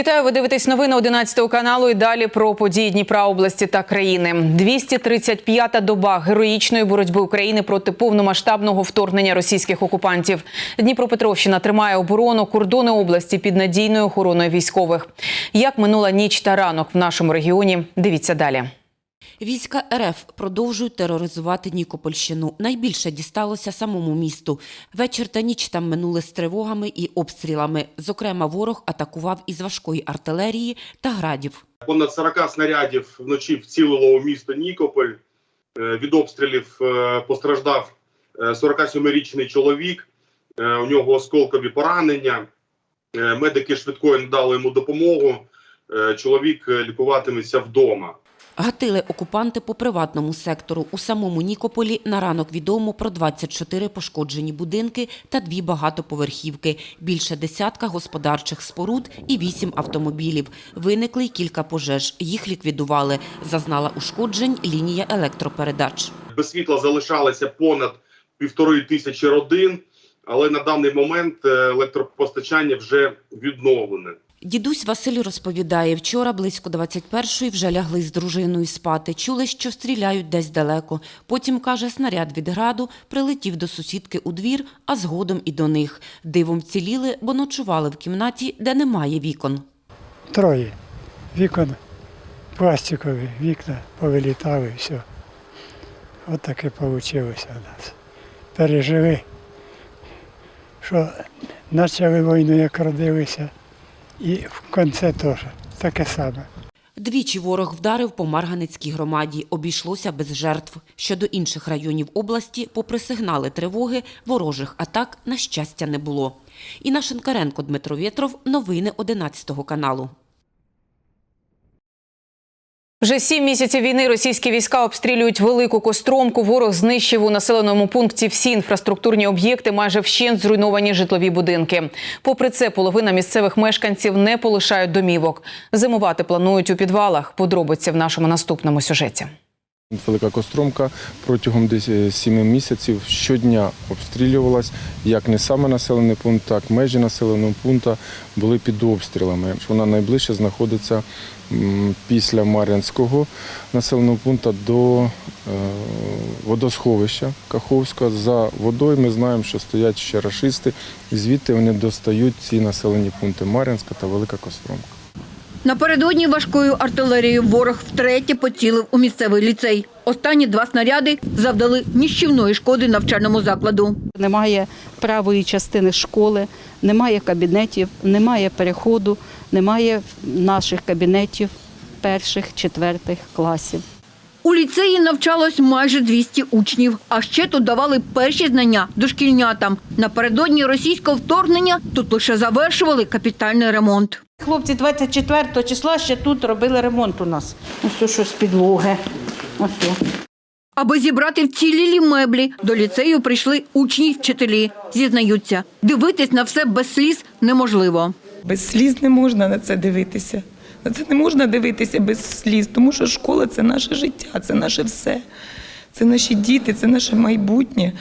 Вітаю, ви дивитесь новини 11 каналу. І далі про події Дніпра області та країни. 235-та доба героїчної боротьби України проти повномасштабного вторгнення російських окупантів. Дніпропетровщина тримає оборону кордони області під надійною охороною військових. Як минула ніч та ранок в нашому регіоні? Дивіться далі. Війська РФ продовжують тероризувати Нікопольщину. Найбільше дісталося самому місту. Вечір та ніч там минули з тривогами і обстрілами. Зокрема, ворог атакував із важкої артилерії та градів. Понад 40 снарядів вночі вцілило у місто Нікополь. Е, Від обстрілів е, постраждав е, 47-річний чоловік. Е, У нього осколкові поранення. Медики швидкої надали йому допомогу. Чоловік лікуватиметься вдома. Гатили окупанти по приватному сектору. У самому Нікополі на ранок відомо про 24 пошкоджені будинки та дві багатоповерхівки, більше десятка господарчих споруд і вісім автомобілів. Виникли й кілька пожеж. Їх ліквідували. Зазнала ушкоджень лінія електропередач. Без світла залишалося понад півтори тисячі родин, але на даний момент е, електропостачання вже відновлене. Дідусь Василь розповідає, вчора близько 21-ї вже лягли з дружиною спати. Чули, що стріляють десь далеко. Потім, каже, снаряд від граду прилетів до сусідки у двір, а згодом і до них. Дивом вціліли, бо ночували в кімнаті, де немає вікон. Троє. Вікон пластикові, вікна повилітали, все. От таке вийшло у нас. Пережили, що почали війну, як родилися, і в кінці теж таке саме. Двічі ворог вдарив по Марганецькій громаді. Обійшлося без жертв. Щодо інших районів області, попри сигнали тривоги, ворожих атак, на щастя, не було. Інна Шинкаренко, Дмитро Вєтров. Новини 11 каналу. Вже сім місяців війни російські війська обстрілюють велику костромку. Ворог знищив у населеному пункті всі інфраструктурні об'єкти, майже вщент зруйновані житлові будинки. Попри це, половина місцевих мешканців не полишають домівок. Зимувати планують у підвалах. Подробиці в нашому наступному сюжеті. Велика Костромка протягом десь е, сіми місяців щодня обстрілювалась. Як не саме населений пункт, так і межі населеного пункту були під обстрілами. Вона найближче знаходиться після Мар'янського населеного пункту до е, водосховища Каховського. За водою ми знаємо, що стоять ще рашисти, і звідти вони достають ці населені пункти Мар'янська та Велика Костромка. Напередодні важкою артилерією ворог втретє поцілив у місцевий ліцей. Останні два снаряди завдали ніщівної шкоди навчальному закладу. Немає правої частини школи, немає кабінетів, немає переходу, немає наших кабінетів перших, четвертих класів. У ліцеї навчалось майже 200 учнів, а ще тут давали перші знання дошкільнятам. Напередодні російського вторгнення тут лише завершували капітальний ремонт. Хлопці 24 числа ще тут робили ремонт у нас. Ось що з підлоги. Ось. Аби зібрати вцілілі меблі, до ліцею прийшли учні й вчителі. Зізнаються, дивитись на все без сліз неможливо. Без сліз не можна на це дивитися. На це не можна дивитися без сліз, тому що школа це наше життя, це наше все. Це наші діти, це наше майбутнє.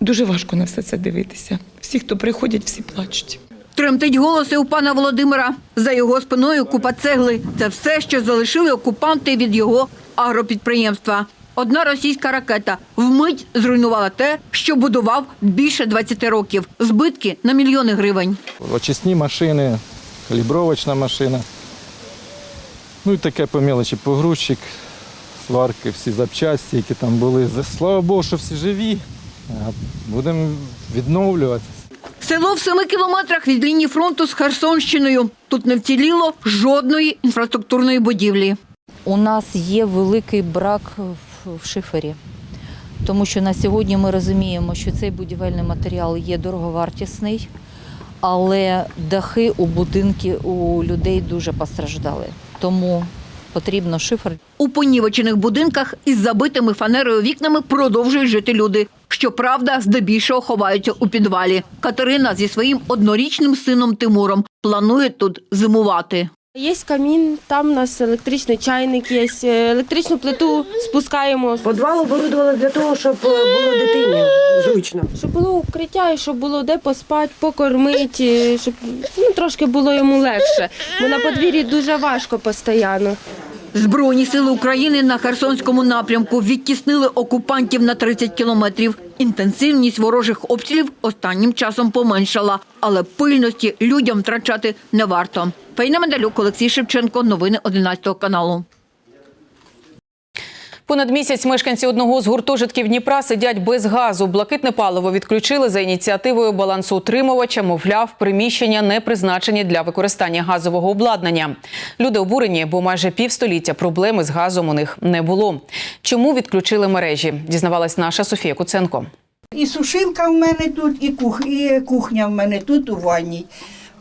Дуже важко на все це дивитися. Всі, хто приходять, всі плачуть. Тремтить голоси у пана Володимира. За його спиною купа цегли. Це все, що залишили окупанти від його агропідприємства. Одна російська ракета вмить зруйнувала те, що будував більше 20 років. Збитки на мільйони гривень. очисні машини, калібровочна машина. Ну і таке по мелочі, погрузчик, сварки, всі запчасті, які там були. Слава Богу, що всі живі. Будемо відновлюватися. Село в семи кілометрах від лінії фронту з Херсонщиною. Тут не вціліло жодної інфраструктурної будівлі. У нас є великий брак в- в шифері, тому що на сьогодні ми розуміємо, що цей будівельний матеріал є дороговартісний, але дахи у будинки у людей дуже постраждали. Тому потрібно шифер. У понівечених будинках із забитими фанерою вікнами продовжують жити люди. Щоправда, здебільшого ховаються у підвалі. Катерина зі своїм однорічним сином Тимуром планує тут зимувати. Є камін, там у нас електричний чайник є, електричну плиту спускаємо. Подвал оборудували для того, щоб е, було дитині зручно. Щоб було укриття і щоб було де поспати, покормити, щоб ну, трошки було йому легше. Бо на подвір'ї дуже важко постійно. Збройні сили України на Херсонському напрямку відтіснили окупантів на 30 кілометрів. Інтенсивність ворожих обстрілів останнім часом поменшала, але пильності людям втрачати не варто. Фейна Медалюк, Олексій Шевченко. Новини 11 каналу. Понад місяць мешканці одного з гуртожитків Дніпра сидять без газу. Блакитне паливо відключили за ініціативою балансоутримувача. Мовляв, приміщення не призначені для використання газового обладнання. Люди обурені, бо майже півстоліття проблеми з газом у них не було. Чому відключили мережі? Дізнавалась наша Софія Куценко. І сушилка в мене тут, і, кух, кухня в мене тут у ванній.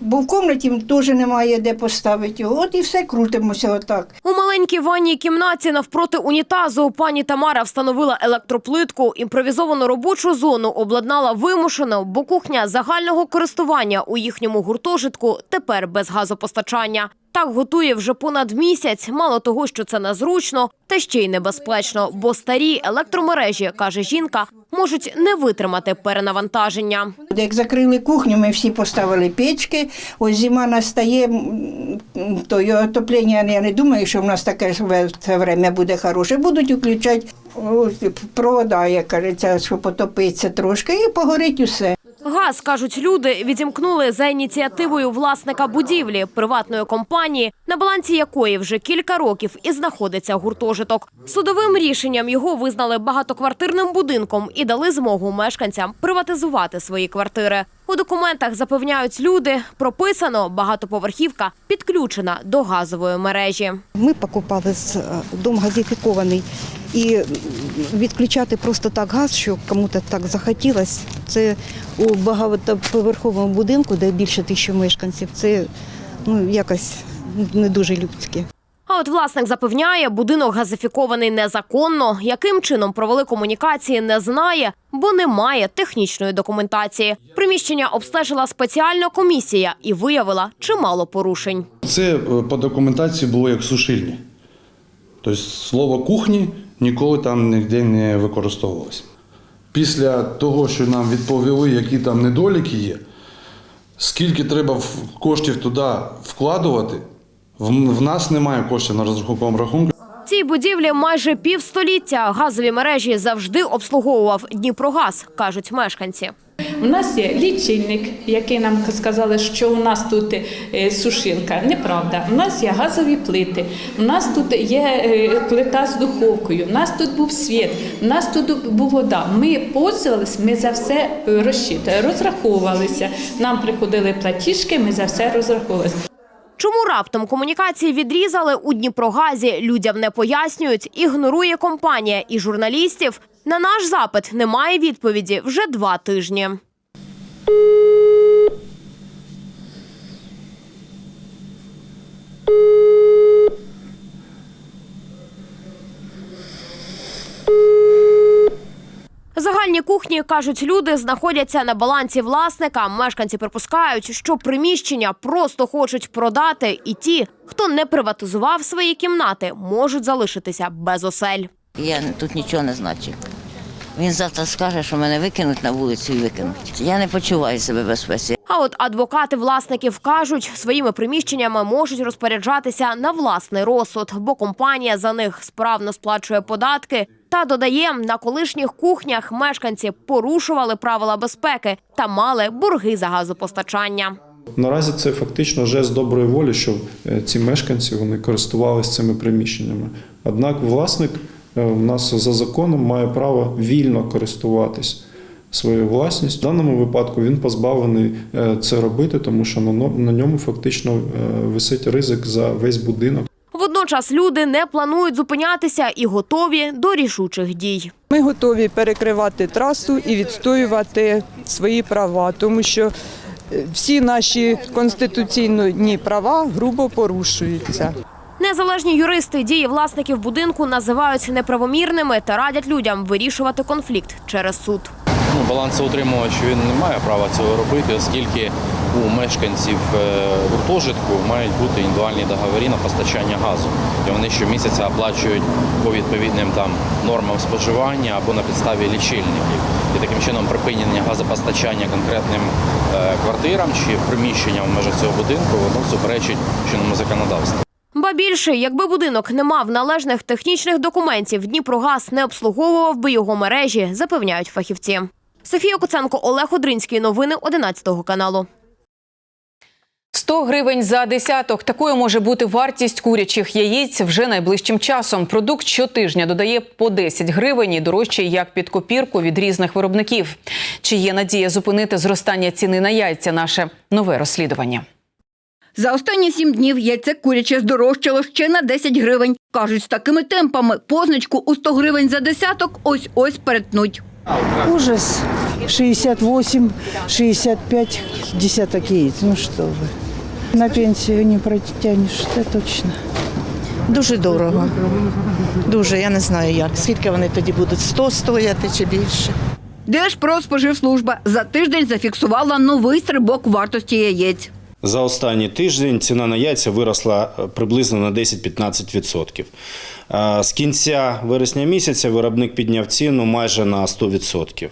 Бо в комнаті теж немає де поставити його. От і все крутимося отак. У маленькій ванній кімнаті навпроти унітазу пані Тамара встановила електроплитку, імпровізовану робочу зону обладнала вимушено, бо кухня загального користування у їхньому гуртожитку тепер без газопостачання. Так готує вже понад місяць. Мало того, що це незручно, та ще й небезпечно, бо старі електромережі, каже жінка, можуть не витримати перенавантаження. Як закрили кухню, ми всі поставили печки. Ось зима настає, то й отоплення, я не думаю, що в нас таке це время буде хороше. Будуть включати провода, як кажеться, щоб потопитися трошки, і погорить усе. Газ, кажуть люди, відімкнули за ініціативою власника будівлі приватної компанії, на балансі якої вже кілька років і знаходиться гуртожиток. Судовим рішенням його визнали багатоквартирним будинком і дали змогу мешканцям приватизувати свої квартири. У документах запевняють люди, прописано багатоповерхівка підключена до газової мережі. Ми покупали е, дом газифікований і відключати просто так газ, що кому-то так захотілося. Це у багатоповерховому будинку, де більше тисячі мешканців. Це ну якось не дуже людське. А от власник запевняє, будинок газифікований незаконно. Яким чином провели комунікації, не знає, бо немає технічної документації. Приміщення обстежила спеціальна комісія і виявила чимало порушень. Це е, по документації було як сушильня. Тобто слово кухні ніколи там ніде не використовувалося. Після того, що нам відповіли, які там недоліки є, скільки треба коштів туди вкладувати, в в нас немає коштів на розрахунковому рахунку. Цій будівлі майже півстоліття газові мережі завжди обслуговував Дніпрогаз, кажуть мешканці. У нас є лічильник, який нам сказали, що у нас тут е, сушилка. Неправда. У нас є газові плити, у нас тут є е, плита з духовкою, у нас тут був світ, у нас тут була вода. Ми пользувалися, ми за все розчитували, розраховувалися. Нам приходили платіжки, ми за все розраховувалися. Чому раптом комунікації відрізали у Дніпрогазі, людям не пояснюють, ігнорує компанія і журналістів. На наш запит немає відповіді вже два тижні. Загальні кухні, кажуть люди, знаходяться на балансі власника. Мешканці припускають, що приміщення просто хочуть продати, і ті, хто не приватизував свої кімнати, можуть залишитися без осель. Я тут нічого не значу. Він завтра скаже, що мене викинуть на вулицю і викинуть. Я не почуваю себе безпеці. А от адвокати власників кажуть, своїми приміщеннями можуть розпоряджатися на власний розсуд, бо компанія за них справно сплачує податки. Та додає, на колишніх кухнях мешканці порушували правила безпеки та мали борги за газопостачання. Наразі це фактично жест доброї волі, що е, ці мешканці вони користувалися цими приміщеннями. Однак власник е, у нас за законом має право вільно користуватись своєю власністю. В даному випадку він позбавлений е, це робити, тому що на но- на ньому фактично е, висить ризик за весь будинок. Водночас люди не планують зупинятися і готові до рішучих дій. Ми готові перекривати трасу і відстоювати свої права, тому що всі наші конституційні права грубо порушуються. Незалежні юристи дії власників будинку називають неправомірними та радять людям вирішувати конфлікт через суд. Ну, балансоутримувач він не має права цього робити, оскільки у мешканців е, гуртожитку мають бути індивідуальні договори на постачання газу. І вони щомісяця оплачують по відповідним там нормам споживання або на підставі лічильників. І таким чином припинення газопостачання конкретним е, квартирам чи приміщенням в межах цього будинку воно суперечить чинному законодавству. Ба більше, якби будинок не мав належних технічних документів, Дніпрогаз не обслуговував би його мережі, запевняють фахівці. Софія Куценко, Олег Одринський. Новини 11 каналу. 100 гривень за десяток. Такою може бути вартість курячих яєць вже найближчим часом. Продукт щотижня додає по 10 гривень і дорожче як під копірку від різних виробників. Чи є надія зупинити зростання ціни на яйця? Наше нове розслідування. За останні сім днів яйце куряче здорожчало ще на 10 гривень. Кажуть, з такими темпами позначку у 100 гривень за десяток ось-ось перетнуть. Ужас. 68, 65 десяток яиц. Ну что вы. На пенсию не протянешь, це точно. Дуже дорого. Дуже, я не знаю як. Скільки вони тоді будуть 100 стояти чи більше. Держпродспоживслужба за тиждень зафіксувала новий стрибок вартості яєць. За останній тиждень ціна на яйця виросла е, приблизно на 10-15%. Е, З кінця вересня місяця виробник підняв ціну майже на 100%.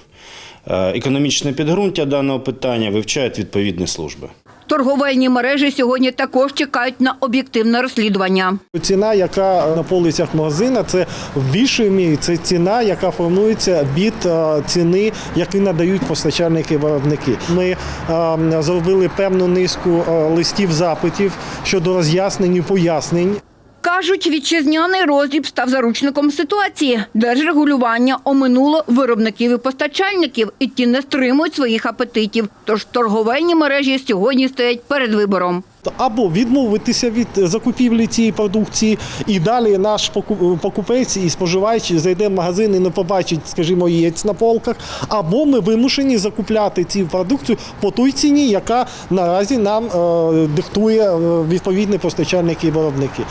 Е, Економічне підґрунтя даного питання вивчають відповідні служби. Торговельні мережі сьогодні також чекають на об'єктивне розслідування. Ціна, яка на полицях магазина, це в більшій мірі це ціна, яка формується від е, ціни, яку надають постачальники-виробники. Ми е, зробили певну низку е, листів запитів щодо роз'яснень і пояснень. Кажуть, вітчизняний роздріб став заручником ситуації. Держрегулювання оминуло виробників і постачальників, і ті не стримують своїх апетитів. Тож торговельні мережі сьогодні стоять перед вибором. Або відмовитися від закупівлі цієї продукції, і далі наш поку- покупець і споживач зайде в магазин і не побачить, скажімо, яєць на полках, або ми вимушені закупляти цю продукцію по той ціні, яка наразі нам е, диктує е, відповідні постачальники і виробники.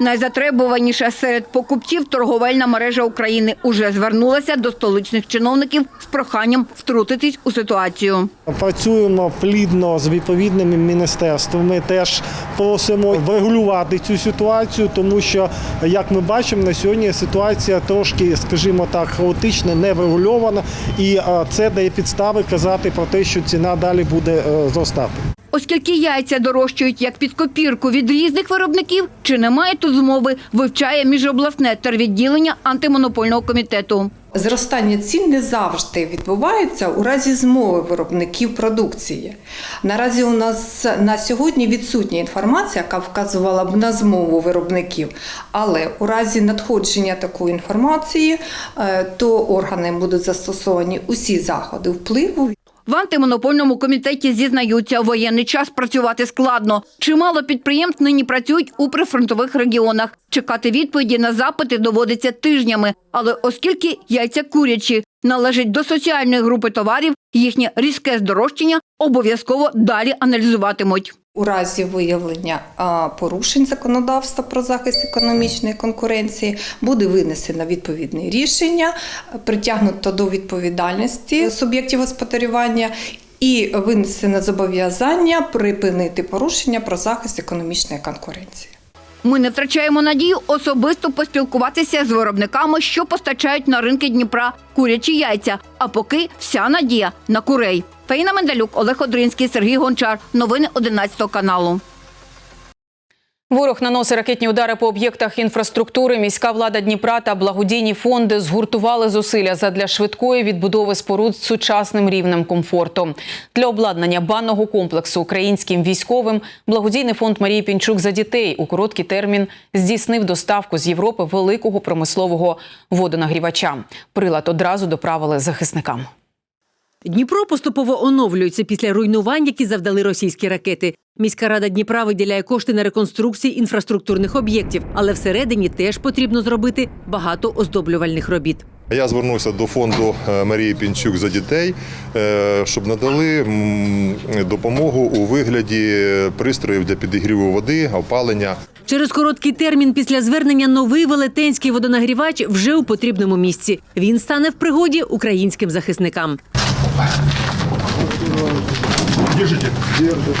Найзатребуваніша серед покупців торговельна мережа України уже звернулася до столичних чиновників з проханням втрутитись у ситуацію. Працюємо плідно з відповідними міністерствами. Теж просимо врегулювати цю ситуацію, тому що, як ми бачимо, на сьогодні ситуація трошки, скажімо так, хаотична, не врегульована, і е, це дає підстави казати про те, що ціна далі буде е, зростати. Оскільки яйця дорожчають як під копірку від різних виробників, чи немає тут змови, вивчає міжобласне тервідділення антимонопольного комітету. Зростання цін не завжди відбувається у разі змови виробників продукції. Наразі у нас на сьогодні відсутня інформація, яка вказувала б на змову виробників. Але у разі надходження такої інформації, е, то органи будуть застосовані усі заходи впливу. В антимонопольному комітеті зізнаються, воєнний час працювати складно. Чимало підприємств нині працюють у прифронтових регіонах. Чекати відповіді на запити доводиться тижнями. Але оскільки яйця курячі належать до соціальної групи товарів, їхнє різке здорожчання обов'язково далі аналізуватимуть. У разі виявлення порушень законодавства про захист економічної конкуренції буде винесено відповідне рішення, притягнуто до відповідальності суб'єктів господарювання і винесено зобов'язання припинити порушення про захист економічної конкуренції. Ми не втрачаємо надію особисто поспілкуватися з виробниками, що постачають на ринки Дніпра курячі яйця. А поки вся надія на курей. Фаїна Мендалюк, Олег Одринський, Сергій Гончар. Новини 11 каналу. Ворог наносить ракетні удари по об'єктах інфраструктури. Міська влада Дніпра та благодійні фонди згуртували зусилля задля швидкої відбудови споруд з сучасним рівнем комфорту. Для обладнання банного комплексу українським військовим благодійний фонд Марії Пінчук за дітей у короткий термін здійснив доставку з Європи великого промислового водонагрівача. Прилад одразу доправили захисникам. Дніпро поступово оновлюється після руйнувань, які завдали російські ракети. Міська рада Дніпра виділяє кошти на реконструкції інфраструктурних об'єктів, але всередині теж потрібно зробити багато оздоблювальних робіт. Я звернувся до фонду е, Марії Пінчук за дітей, е, щоб надали допомогу у вигляді пристроїв для підігріву води, опалення. Через короткий термін після звернення новий велетенський водонагрівач вже у потрібному місці. Він стане в пригоді українським захисникам. Держите. Держите.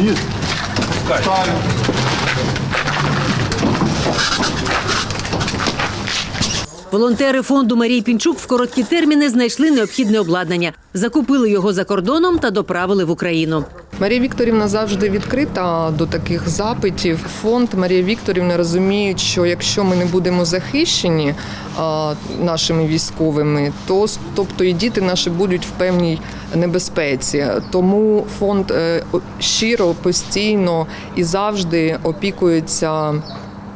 Есть. Ставим. Волонтери фонду Марії Пінчук в короткі терміни знайшли необхідне обладнання, закупили його за кордоном та доправили в Україну. Марія Вікторівна завжди відкрита до таких запитів. Фонд Марія Вікторівна розуміє, що якщо ми не будемо захищені нашими військовими, то тобто і діти наші будуть в певній небезпеці. Тому фонд е, щиро, постійно і завжди опікується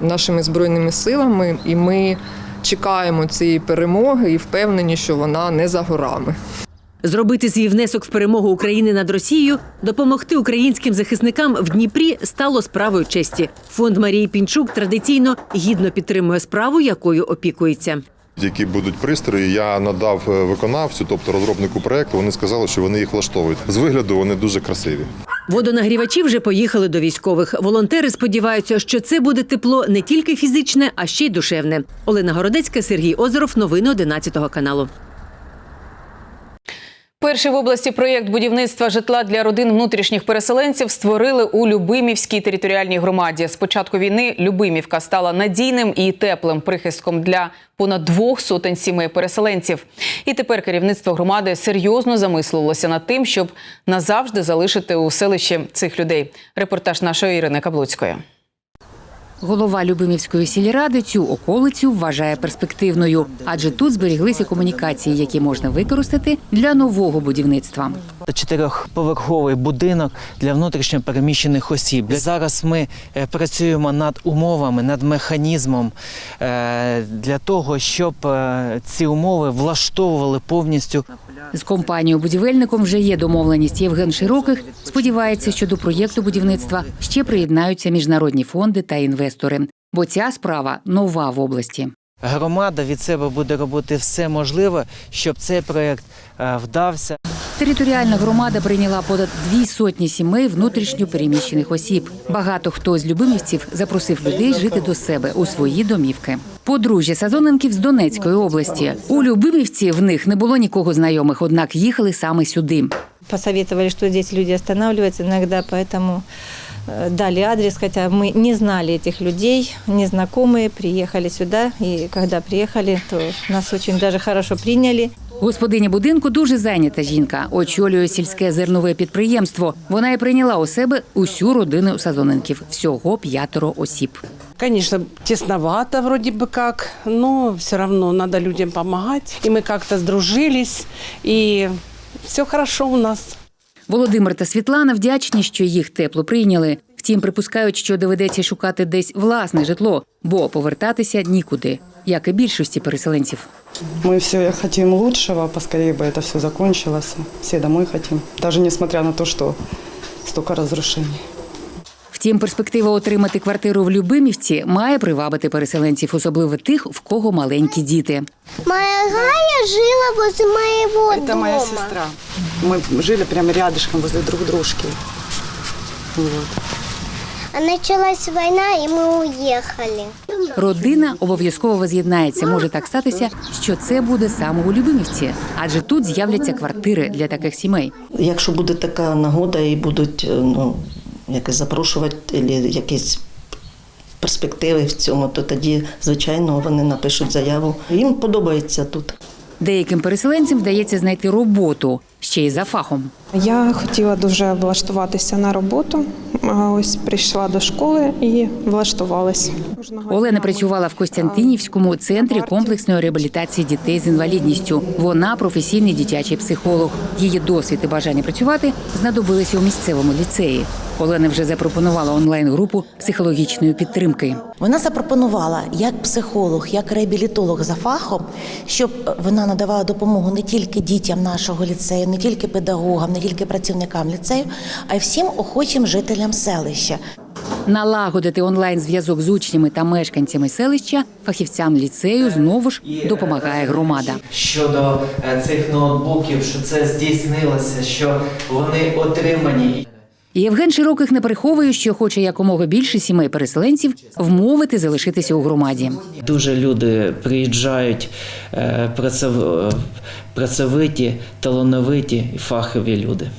нашими збройними силами, і ми чекаємо цієї перемоги і впевнені, що вона не за горами. Зробити свій внесок в перемогу України над Росією, допомогти українським захисникам в Дніпрі стало справою честі. Фонд Марії Пінчук традиційно гідно підтримує справу, якою опікується. Які будуть пристрої, я надав е, виконавцю, тобто розробнику проекту. Вони сказали, що вони їх влаштовують. З вигляду вони дуже красиві. Водонагрівачі вже поїхали до військових. Волонтери сподіваються, що це буде тепло не тільки фізичне, а ще й душевне. Олена Городецька, Сергій Озеров. Новини 11 каналу. Перший в області проєкт будівництва житла для родин внутрішніх переселенців створили у Любимівській територіальній громаді. З початку війни Любимівка стала надійним і теплим прихистком для понад двох сотень сімей переселенців. І тепер керівництво громади серйозно замислилося над тим, щоб назавжди залишити у селищі цих людей. Репортаж нашої Ірини Каблуцької. Голова Любимівської сільради цю околицю вважає перспективною, адже тут зберіглися комунікації, які можна використати для нового будівництва. Чотирьохповерховий будинок для внутрішньо переміщених осіб. Зараз ми е, працюємо над умовами, над механізмом е, для того, щоб е, ці умови влаштовували повністю. З компанією будівельником вже є домовленість. Євген Широких сподівається, що до проєкту будівництва ще приєднаються міжнародні фонди та інвестори, бо ця справа нова в області. Громада від себе буде робити все можливе, щоб цей проект е, вдався. Територіальна громада прийняла понад дві сотні сімей внутрішньо переміщених осіб. Багато хто з любимівців запросив людей жити до себе у свої домівки. Подружжя Сазоненків з Донецької області. У Любимівці в них не було нікого знайомих, однак їхали саме сюди. посоветовали, что здесь люди останавливаются иногда, поэтому э, дали адрес, хотя мы не знали этих людей, незнакомые, приехали сюда, и когда приехали, то нас очень даже хорошо приняли. Господиня будинку дуже зайнята жінка, очолює сільське зернове підприємство. Вона і прийняла у себе усю родину Сазоненків, всього п'ятеро осіб. Конечно, тесновато вроде бы как, но все равно надо людям помогать. И мы как-то сдружились, и все хорошо у нас. Володимир та Світлана вдячні, що їх тепло прийняли. Втім, припускають, що доведеться шукати десь власне житло, бо повертатися нікуди, як і більшості переселенців. Мы все хотим лучшего, поскорее бы это все закончилось. Все домой хотим, даже несмотря на то, что столько разрушений. Втім, перспектива отримати квартиру в Любимівці має привабити переселенців, особливо тих, в кого маленькі діти. Моя Гая жила возле моего Это дома. моя сестра. Мы жили прямо рядышком возле друг дружки. Вот. А началась война, и мы уехали. Родина обов'язково воз'єднається. Може так статися, що це буде саме у Любимівці, адже тут з'являться квартири для таких сімей. Якщо буде така нагода і будуть е, ну, якось запрошувати, якісь перспективи в цьому, то тоді, звичайно, вони напишуть заяву. Їм подобається тут. Деяким переселенцям вдається знайти роботу ще й за фахом. Я хотіла дуже влаштуватися на роботу. а Ось прийшла до школи і влаштувалась. Олена працювала в Костянтинівському центрі комплексної реабілітації дітей з інвалідністю. Вона професійний дитячий психолог. Її досвід і бажання працювати знадобилися у місцевому ліцеї. Олена вже запропонувала онлайн-групу психологічної підтримки. Вона запропонувала як психолог, як реабілітолог за фахом, щоб вона надавала допомогу не тільки дітям нашого ліцею, не тільки педагогам, не тільки працівникам ліцею, а й всім охочим жителям селища. Налагодити онлайн-зв'язок з учнями та мешканцями селища фахівцям ліцею знову ж допомагає громада. Щодо е, цих ноутбуків, що це здійснилося, що вони отримані. Євген Широких не приховує, що хоче якомога більше сімей переселенців вмовити залишитися у громаді. Дуже люди приїжджають е, працев- е, талановиті і фахові люди.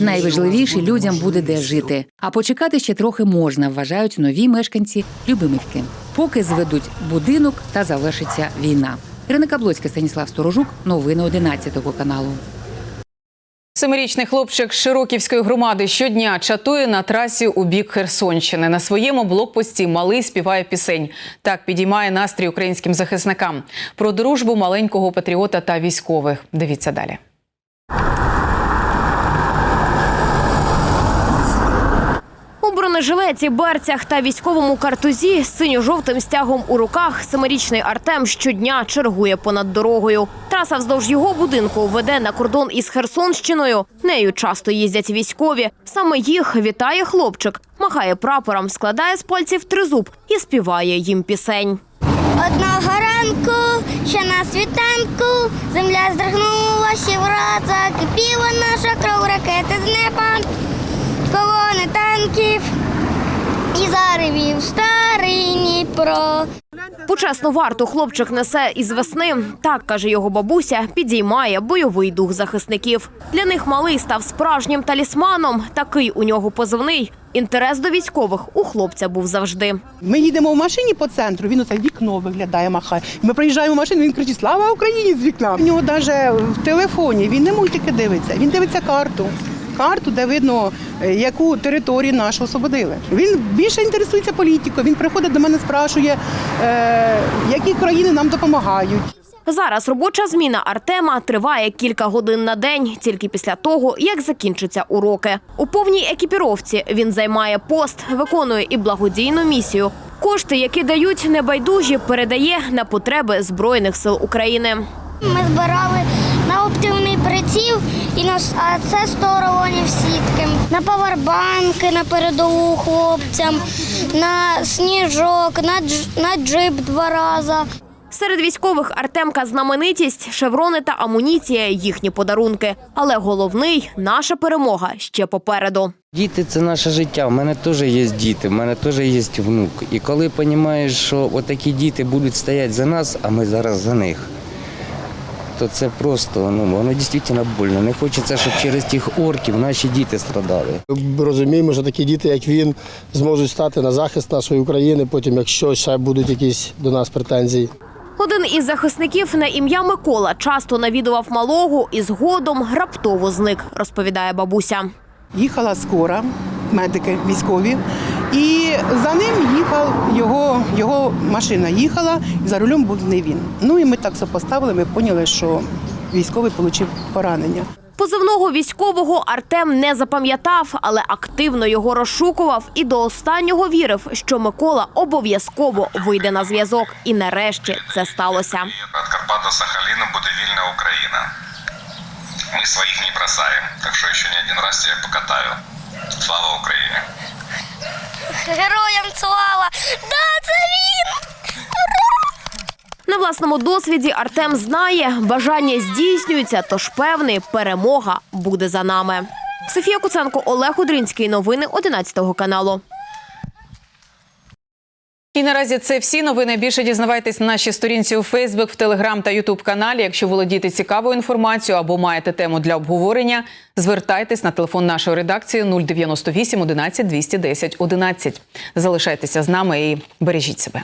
Найважливіше людям буде де жити. А почекати ще трохи можна, вважають нові мешканці Любимівки. Поки зведуть будинок та завершиться війна. Ірина Каблоцька, Станіслав Сторожук. Новини 11 каналу. Семирічний хлопчик з Широківської громади щодня чатує на трасі у бік Херсонщини. На своєму блокпості малий співає пісень. Так підіймає настрій українським захисникам. Про дружбу маленького патріота та військових. Дивіться далі. У бронежилеті, берцях та військовому картузі синьо-жовтим стягом у руках семирічний Артем щодня чергує понад дорогою. Траса вздовж його будинку веде на кордон із Херсонщиною. Нею часто їздять військові. Саме їх вітає хлопчик, махає прапором, складає з пальців тризуб і співає їм пісень. Одного ранку, ще на світанку, земля здригнулася і враз закипіла наша кров ракети з неба, колони танків і заревів старий Дніпро. Почесну варту хлопчик несе із весни. Так каже його бабуся, підіймає бойовий дух захисників. Для них малий став справжнім талісманом. Такий у нього позивний. Інтерес до військових у хлопця був завжди. Ми їдемо в машині по центру, він оце вікно виглядає, махає. Ми приїжджаємо в машину, він кричить Слава Україні з вікна. У нього навіть в телефоні він не мультики дивиться, він дивиться карту. Карту, де видно, е, яку територію нашу освободили. Він більше інтересується політикою. Він приходить до мене, спрашує, е, які країни нам допомагають. Зараз робоча зміна Артема триває кілька годин на день, тільки після того, як закінчаться уроки. У повній екіпіровці він займає пост, виконує і благодійну місію. Кошти, які дають небайдужі, передає на потреби збройних сил України. Ми збирали на і на, а це 100 рулонів сітки. На павербанки, на передову хлопцям, на сніжок, на, дж, на джип два рази. Серед військових Артемка знаменитість, шеврони та амуніція їхні подарунки. Але головний наша перемога ще попереду. Діти це наше життя. У мене теж є діти, в мене теж є внук. І коли розумієш, що отакі діти будуть стояти за нас, а ми зараз за них, то це просто ну воно дійсно больно. Не хочеться, щоб через тих орків наші діти страдали. Розуміємо, що такі діти, як він, зможуть стати на захист нашої України. Потім, якщо ще будуть якісь до нас претензії. Один із захисників на ім'я Микола часто навідував малого і згодом раптово зник, розповідає бабуся. Їхала скора, медики військові, і за ним їхав його, його машина їхала, і за рулем був не він. Ну і ми так сопоставили, ми поняли, що військовий отримав поранення. Позивного військового Артем не запам'ятав, але активно його розшукував і до останнього вірив, що Микола обов'язково вийде на зв'язок. І нарешті це сталося. От Карпат до Сахаліна буде вільна Україна. Ми своїх не бросаємо, так що ще не один раз тебе покатаю. Слава Україні! Героям слава! Да, це він! На власному досвіді Артем знає, бажання здійснюється, тож певний перемога буде за нами. Софія Куценко, Олег Удринський. Новини 11 каналу. І наразі це всі новини. Більше дізнавайтесь на нашій сторінці у Фейсбук, в Телеграм та Ютуб каналі. Якщо володієте цікавою інформацією або маєте тему для обговорення, звертайтесь на телефон нашої редакції 098 11 210 11. Залишайтеся з нами і бережіть себе.